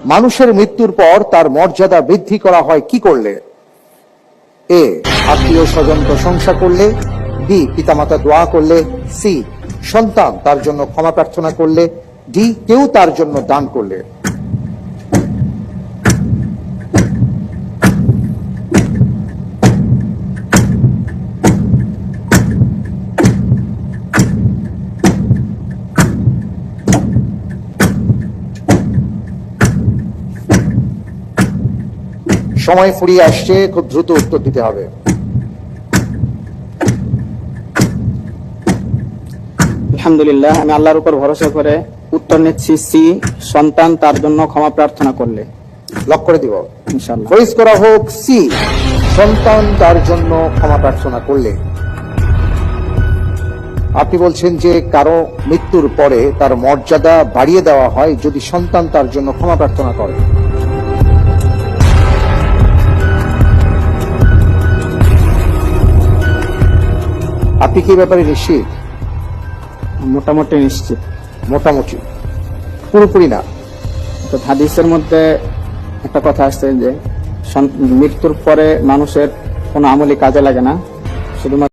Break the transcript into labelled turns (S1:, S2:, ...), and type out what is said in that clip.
S1: মানুষের মৃত্যুর পর তার মর্যাদা বৃদ্ধি করা হয় কি করলে? এ, আত্মীয় স্বজন প্রশংসা করলে, বি, পিতামাতা দোয়া করলে, সি, সন্তান তার জন্য ক্ষমা প্রার্থনা করলে, ডি, কেউ তার জন্য দান করলে। সময় ফুরিয়ে আসছে খুব দ্রুত উত্তর দিতে হবে।
S2: আলহামদুলিল্লাহ আমি আল্লাহর উপর ভরসা করে উত্তর নিচ্ছি সি সন্তান তার জন্য ক্ষমা প্রার্থনা করলে।
S1: লক করে দিব।
S2: ইনশাল্লাহ
S1: ফরিজ করা হোক সি সন্তান তার জন্য ক্ষমা প্রার্থনা করলে। আপনি বলছেন যে কারও মৃত্যুর পরে তার মর্যাদা বাড়িয়ে দেওয়া হয় যদি সন্তান তার জন্য ক্ষমা প্রার্থনা করে। আপনি কি ব্যাপারে নিশ্চিত?
S2: মোটামুটি নিশ্চিত।
S1: মোটামুটি। পুরোপুরি না।
S2: তো হাদিসের মধ্যে একটা কথা আসছে যে মৃত্যুর পরে মানুষের কোনো আমলি কাজে লাগে না। শুধুমাত্র